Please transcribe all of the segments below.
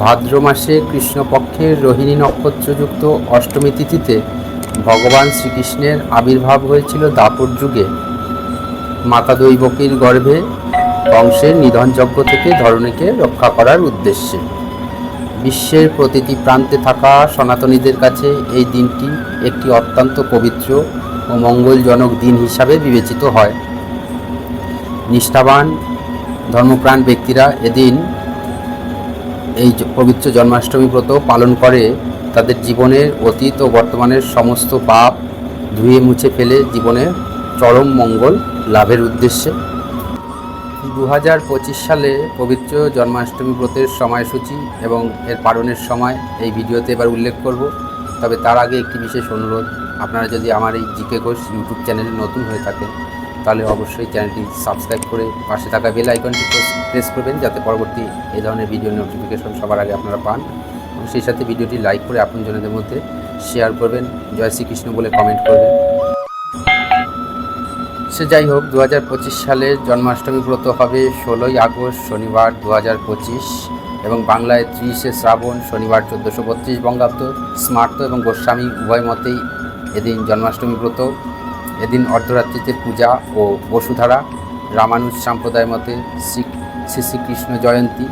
ভাদ্র মাসে কৃষ্ণপক্ষের রোহিণী নক্ষত্রযুক্ত অষ্টমী তিথিতে ভগবান শ্রীকৃষ্ণের আবির্ভাব হয়েছিল দাপর যুগে। মাতা দৈবকীর গর্ভে কংসের নিধনযজ্ঞ থেকে ধরণীকে রক্ষা করার উদ্দেশ্যে। বিশ্বের প্রতিটি প্রান্তে থাকা সনাতনীদের কাছে এই দিনটি একটি অত্যন্ত পবিত্র ও মঙ্গলজনক দিন হিসাবে বিবেচিত হয়। নিষ্ঠাবান ধর্মপ্রাণ ব্যক্তিরা এদিন এই পবিত্র জন্মাষ্টমী ব্রত পালন করে, তাদের জীবনের অতীত ও বর্তমানের সমস্ত পাপ ধুয়ে মুছে ফেলে জীবনের চরম মঙ্গল লাভের উদ্দেশ্যে। দু হাজার পঁচিশ সালে পবিত্র জন্মাষ্টমী ব্রতের সময়সূচি এবং এর পালনের সময় এই ভিডিওতে এবার উল্লেখ করব। তবে তার আগে একটি বিশেষ অনুরোধ, আপনারা যদি আমার এই জিকে ঘোষ ইউটিউব চ্যানেলে নতুন হয়ে থাকেন তাহলে অবশ্যই চ্যানেলটি সাবস্ক্রাইব করে পাশে থাকা বেল আইকনটি প্রেস করবেন যাতে পরবর্তী এই ধরনের ভিডিও নোটিফিকেশন সবার আগে আপনারা পান। এবং সেই সাথে ভিডিওটি লাইক করে আপনজনদের মধ্যে শেয়ার করবেন, জয় শ্রীকৃষ্ণ বলে কমেন্ট করবেন। সে যাই হোক দু হাজার সালের জন্মাষ্টমী ব্রত হবে ষোলোই আগস্ট শনিবার দু হাজার পঁচিশ এবং বাংলায় ত্রিশে শ্রাবণ শনিবার চোদ্দোশো বত্রিশ বঙ্গাব্দ। স্মার্ত এবং গোস্বামী উভয় মতেই এদিন জন্মাষ্টমী ব্রত। এদিন অর্ধরাত্রিতে পূজা ও বসুধারা রামানুজ সম্প্রদায় মতে শ্রী শ্রী শ্রীকৃষ্ণ জয়ন্তী।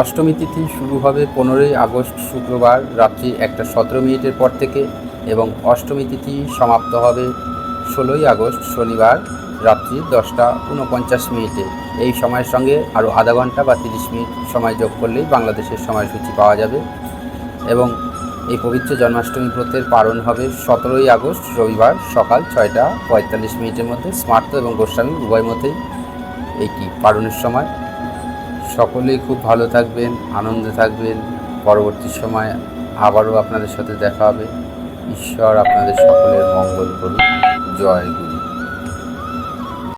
অষ্টমী তিথি শুরু হবে পনেরোই আগস্ট শুক্রবার রাত্রি একটা সতেরো মিনিটের পর থেকে এবং অষ্টমী তিথি সমাপ্ত হবে ষোলোই আগস্ট শনিবার রাত্রি দশটা উনপঞ্চাশ মিনিটে। এই সময়ের সঙ্গে আরও আধা ঘণ্টা বা তিরিশ মিনিট সময় যোগ করলেই বাংলাদেশের সময়সূচি পাওয়া যাবে। এবং এই পবিত্র জন্মাষ্টমী ব্রতের পালন হবে সতেরোই আগস্ট, রবিবার সকাল ছয়টা পঁয়তাল্লিশ মিনিটের মধ্যে। স্মার্ত এবং গোস্বামী উভয় মতেই এইটি পালনের সময়। সকলেই খুব ভালো থাকবেন, আনন্দে থাকবেন। পরবর্তী সময় আবারও আপনাদের সাথে দেখা হবে। ঈশ্বর আপনাদের সকলের মঙ্গল করুন জয় গুরু।